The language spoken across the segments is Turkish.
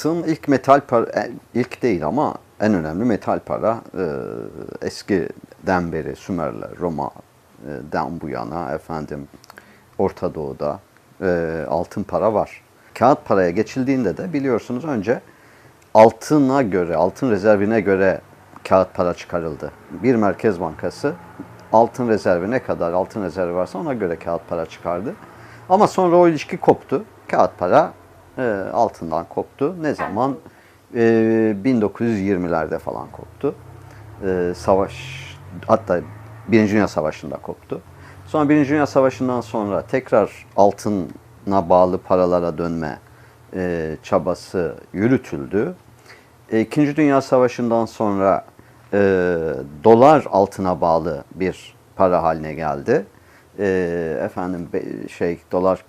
Altın ilk metal para, e, ilk değil ama en önemli metal para e, eskiden beri Sümerler, Roma'dan bu yana efendim Orta Doğu'da e, altın para var. Kağıt paraya geçildiğinde de biliyorsunuz önce altına göre, altın rezervine göre kağıt para çıkarıldı. Bir merkez bankası altın rezervi ne kadar altın rezervi varsa ona göre kağıt para çıkardı. Ama sonra o ilişki koptu. Kağıt para e, altından koptu. Ne zaman? E, 1920'lerde falan koptu. E, savaş, hatta Birinci Dünya Savaşı'nda koptu. Sonra Birinci Dünya Savaşı'ndan sonra tekrar altına bağlı paralara dönme e, çabası yürütüldü. E, İkinci Dünya Savaşı'ndan sonra e, dolar altına bağlı bir para haline geldi. E, efendim şey dolar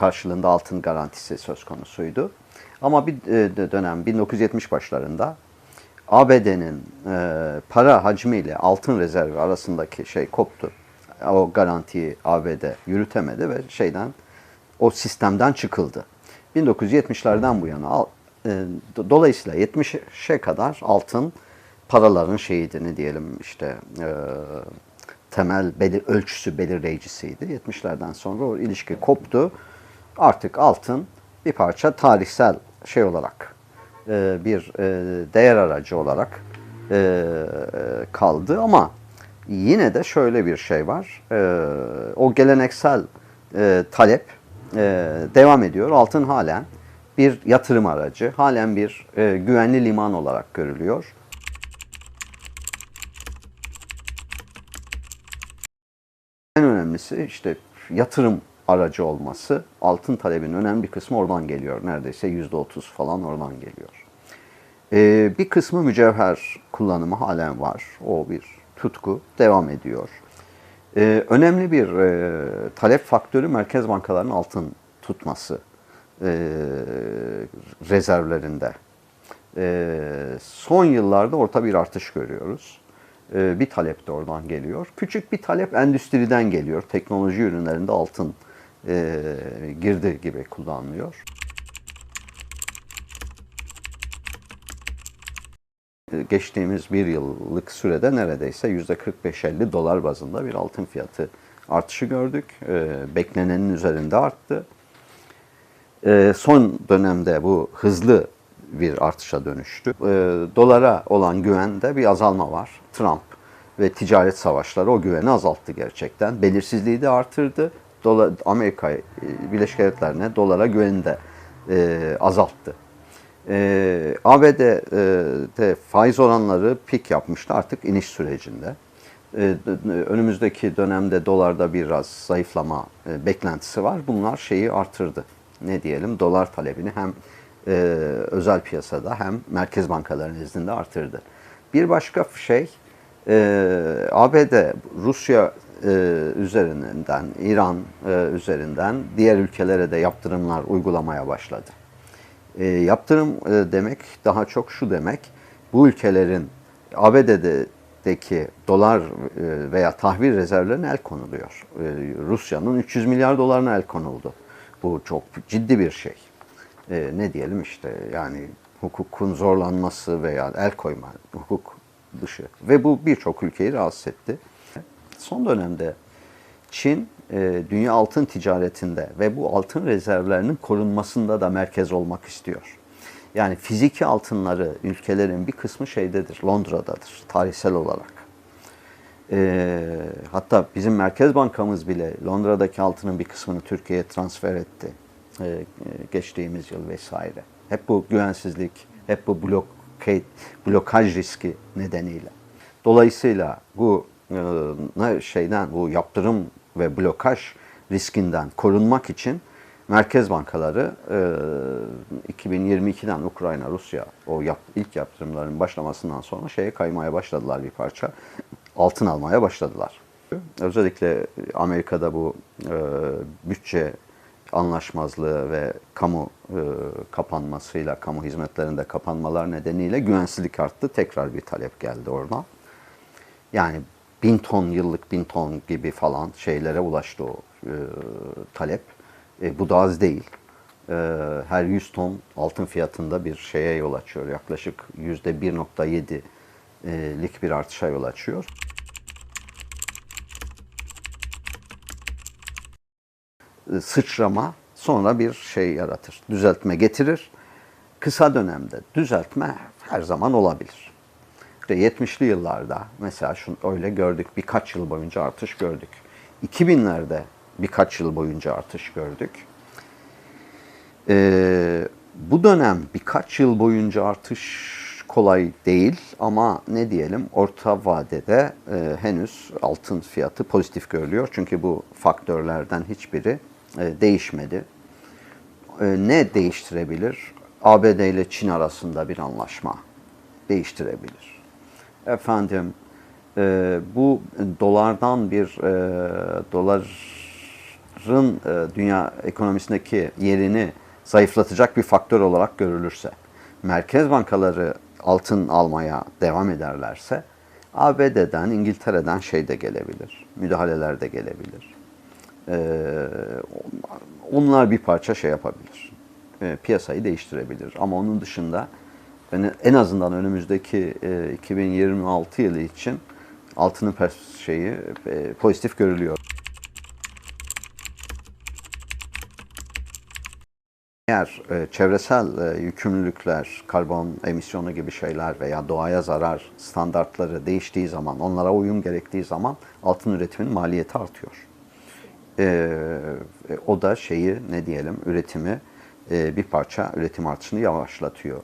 karşılığında altın garantisi söz konusuydu. Ama bir e, dönem 1970 başlarında ABD'nin e, para hacmiyle altın rezervi arasındaki şey koptu. O garantiyi ABD yürütemedi ve şeyden o sistemden çıkıldı. 1970'lerden bu yana e, do- dolayısıyla 70'e kadar altın paraların şeyiydi ne diyelim işte temel belir, ölçüsü belirleyicisiydi. 70'lerden sonra o ilişki koptu. Artık altın bir parça tarihsel şey olarak e, bir e, değer aracı olarak e, kaldı ama yine de şöyle bir şey var. E, o geleneksel e, talep e, devam ediyor. Altın halen bir yatırım aracı, halen bir e, güvenli liman olarak görülüyor. En önemlisi işte yatırım aracı olması. Altın talebinin önemli bir kısmı oradan geliyor. Neredeyse yüzde otuz falan oradan geliyor. Ee, bir kısmı mücevher kullanımı halen var. O bir tutku devam ediyor. Ee, önemli bir e, talep faktörü merkez bankalarının altın tutması e, rezervlerinde. E, son yıllarda orta bir artış görüyoruz. E, bir talep de oradan geliyor. Küçük bir talep endüstriden geliyor. Teknoloji ürünlerinde altın e, girdi gibi kullanılıyor. E, geçtiğimiz bir yıllık sürede neredeyse yüzde 45-50 dolar bazında bir altın fiyatı artışı gördük. E, beklenenin üzerinde arttı. E, son dönemde bu hızlı bir artışa dönüştü. E, dolara olan güvende bir azalma var. Trump ve ticaret savaşları o güveni azalttı gerçekten. Belirsizliği de artırdı. Dolar, Amerika e, Birleşik Devletleri'ne dolara güveni de e, azalttı. E, ABD'de faiz oranları pik yapmıştı artık iniş sürecinde. E, önümüzdeki dönemde dolarda biraz zayıflama e, beklentisi var. Bunlar şeyi artırdı. Ne diyelim dolar talebini hem e, özel piyasada hem merkez bankaları nezdinde artırdı. Bir başka şey e, ABD Rusya e, üzerinden, İran e, üzerinden diğer ülkelere de yaptırımlar uygulamaya başladı. E, yaptırım e, demek daha çok şu demek, bu ülkelerin ABD'deki dolar e, veya tahvil rezervlerine el konuluyor. E, Rusya'nın 300 milyar dolarına el konuldu. Bu çok ciddi bir şey. E, ne diyelim işte yani hukukun zorlanması veya el koyma, hukuk dışı. Ve bu birçok ülkeyi rahatsız etti. Son dönemde Çin e, dünya altın ticaretinde ve bu altın rezervlerinin korunmasında da merkez olmak istiyor. Yani fiziki altınları ülkelerin bir kısmı şeydedir, Londra'dadır tarihsel olarak. E, hatta bizim Merkez Bankamız bile Londra'daki altının bir kısmını Türkiye'ye transfer etti. E, geçtiğimiz yıl vesaire. Hep bu güvensizlik, hep bu blokaj, blokaj riski nedeniyle. Dolayısıyla bu şeyden bu yaptırım ve blokaj riskinden korunmak için merkez bankaları e, 2022'den Ukrayna, Rusya o ilk yaptırımların başlamasından sonra şeye kaymaya başladılar bir parça. Altın almaya başladılar. Özellikle Amerika'da bu e, bütçe anlaşmazlığı ve kamu e, kapanmasıyla, kamu hizmetlerinde kapanmalar nedeniyle güvensizlik arttı. Tekrar bir talep geldi oradan. Yani bin ton yıllık bin ton gibi falan şeylere ulaştı o e, talep. E, bu da az değil. e, her 100 ton altın fiyatında bir şeye yol açıyor. Yaklaşık %1.7'lik bir artışa yol açıyor. E, sıçrama sonra bir şey yaratır. Düzeltme getirir. Kısa dönemde düzeltme her zaman olabilir. İşte 70'li yıllarda mesela şunu öyle gördük. Birkaç yıl boyunca artış gördük. 2000'lerde birkaç yıl boyunca artış gördük. Ee, bu dönem birkaç yıl boyunca artış kolay değil ama ne diyelim orta vadede e, henüz altın fiyatı pozitif görülüyor. Çünkü bu faktörlerden hiçbiri e, değişmedi. E, ne değiştirebilir? ABD ile Çin arasında bir anlaşma değiştirebilir. Efendim e, bu dolardan bir e, doların e, dünya ekonomisindeki yerini zayıflatacak bir faktör olarak görülürse, merkez bankaları altın almaya devam ederlerse, ABD'den, İngiltere'den şey de gelebilir, müdahaleler de gelebilir. Ee, onlar bir parça şey yapabilir, e, piyasayı değiştirebilir. Ama onun dışında en- en azından önümüzdeki e, 2026 yılı için altının pers- şeyi e, pozitif görülüyor. Eğer e, çevresel e, yükümlülükler, karbon emisyonu gibi şeyler veya doğaya zarar standartları değiştiği zaman, onlara uyum gerektiği zaman altın üretiminin maliyeti artıyor. E, e, o da şeyi ne diyelim üretimi e, bir parça üretim artışını yavaşlatıyor.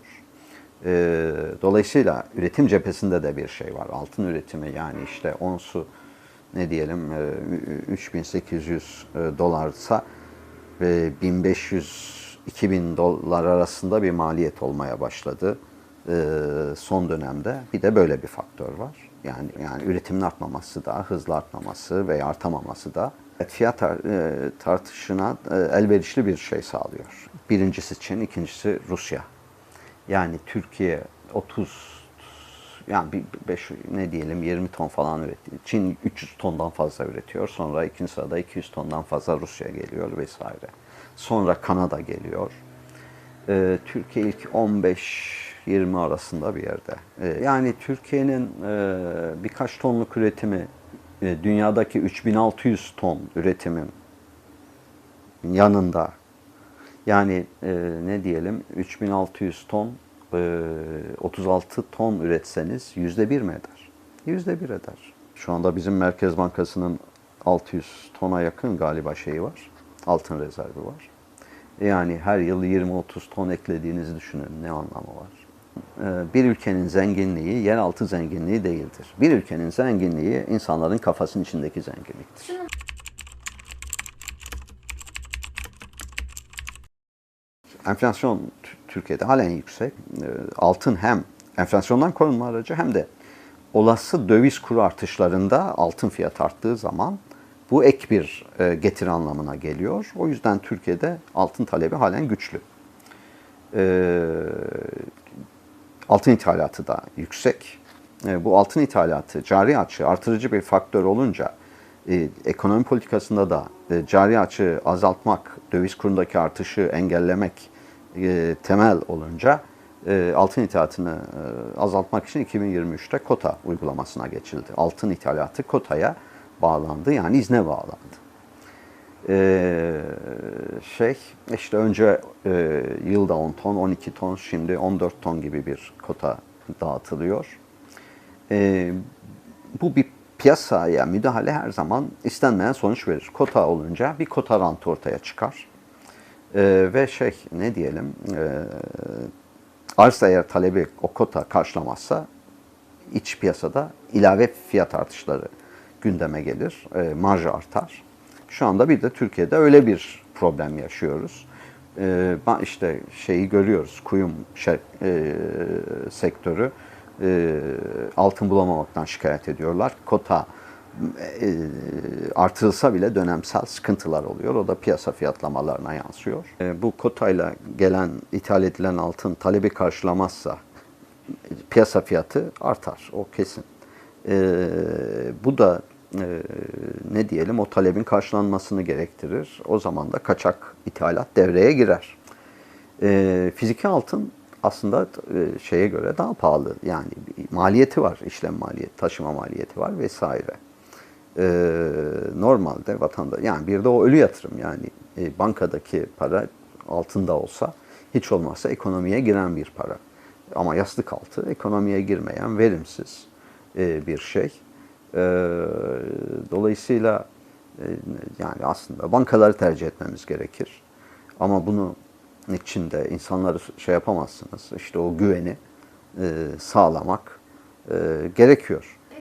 E, dolayısıyla üretim cephesinde de bir şey var. Altın üretimi yani işte onsu ne diyelim e, 3800 e, dolarsa ve 1500 2000 dolar arasında bir maliyet olmaya başladı e, son dönemde. Bir de böyle bir faktör var. Yani yani üretimin artmaması da, hızlı artmaması veya artamaması da fiyat e, tartışına e, elverişli bir şey sağlıyor. Birincisi Çin, ikincisi Rusya. Yani Türkiye 30 yani bir beş, ne diyelim 20 ton falan üretiyor. Çin 300 tondan fazla üretiyor. Sonra ikinci sırada 200 tondan fazla Rusya geliyor vesaire. Sonra Kanada geliyor. Ee, Türkiye ilk 15-20 arasında bir yerde. Ee, yani Türkiye'nin e, birkaç tonluk üretimi e, dünyadaki 3600 ton üretimin yanında yani e, ne diyelim 3600 ton e, 36 ton üretseniz yüzde bir mi eder? Yüzde bir eder. Şu anda bizim Merkez Bankası'nın 600 tona yakın galiba şeyi var. Altın rezervi var. Yani her yıl 20-30 ton eklediğinizi düşünün ne anlamı var? E, Bir ülkenin zenginliği yeraltı zenginliği değildir. Bir ülkenin zenginliği insanların kafasının içindeki zenginliktir. Enflasyon Türkiye'de halen yüksek. Ee, Altın hem enflasyondan korunma aracı hem de olası döviz kuru artışlarında altın fiyat arttığı zaman bu ek bir e, getiri anlamına geliyor. O yüzden Türkiye'de altın talebi halen güçlü. Ee, altın ithalatı da yüksek. E, bu altın ithalatı cari açığı artırıcı bir faktör olunca e, ekonomi politikasında da e, cari açığı azaltmak, döviz kurundaki artışı engellemek e, temel olunca e, altın ithalatını e, azaltmak için 2023'te kota uygulamasına geçildi. Altın ithalatı kotaya bağlandı yani izne bağlandı. Ee, şey işte önce e, yılda 10 ton, 12 ton, şimdi 14 ton gibi bir kota dağıtılıyor. Ee, bu bir piyasaya müdahale her zaman istenmeyen sonuç verir. Kota olunca bir kota rantı ortaya çıkar. Ee, ve şey ne diyelim e, arz eğer talebi o kota karşılamazsa iç piyasada ilave fiyat artışları gündeme gelir, e, marj artar. Şu anda bir de Türkiye'de öyle bir problem yaşıyoruz. E, işte şeyi görüyoruz, kuyum şey, e, sektörü e, altın bulamamaktan şikayet ediyorlar. Kota e, artırılsa bile dönemsel sıkıntılar oluyor. O da piyasa fiyatlamalarına yansıyor. E, bu kotayla gelen, ithal edilen altın talebi karşılamazsa piyasa fiyatı artar. O kesin. Ee, bu da e, ne diyelim o talebin karşılanmasını gerektirir. O zaman da kaçak ithalat devreye girer. E, fiziki altın aslında e, şeye göre daha pahalı. Yani maliyeti var, işlem maliyeti, taşıma maliyeti var vesaire. E, normalde vatandaş, yani bir de o ölü yatırım yani e, bankadaki para altında olsa hiç olmazsa ekonomiye giren bir para. Ama yastık altı ekonomiye girmeyen verimsiz e, bir şey. E, dolayısıyla e, yani aslında bankaları tercih etmemiz gerekir. Ama bunu içinde insanları şey yapamazsınız. İşte o güveni e, sağlamak e, gerekiyor.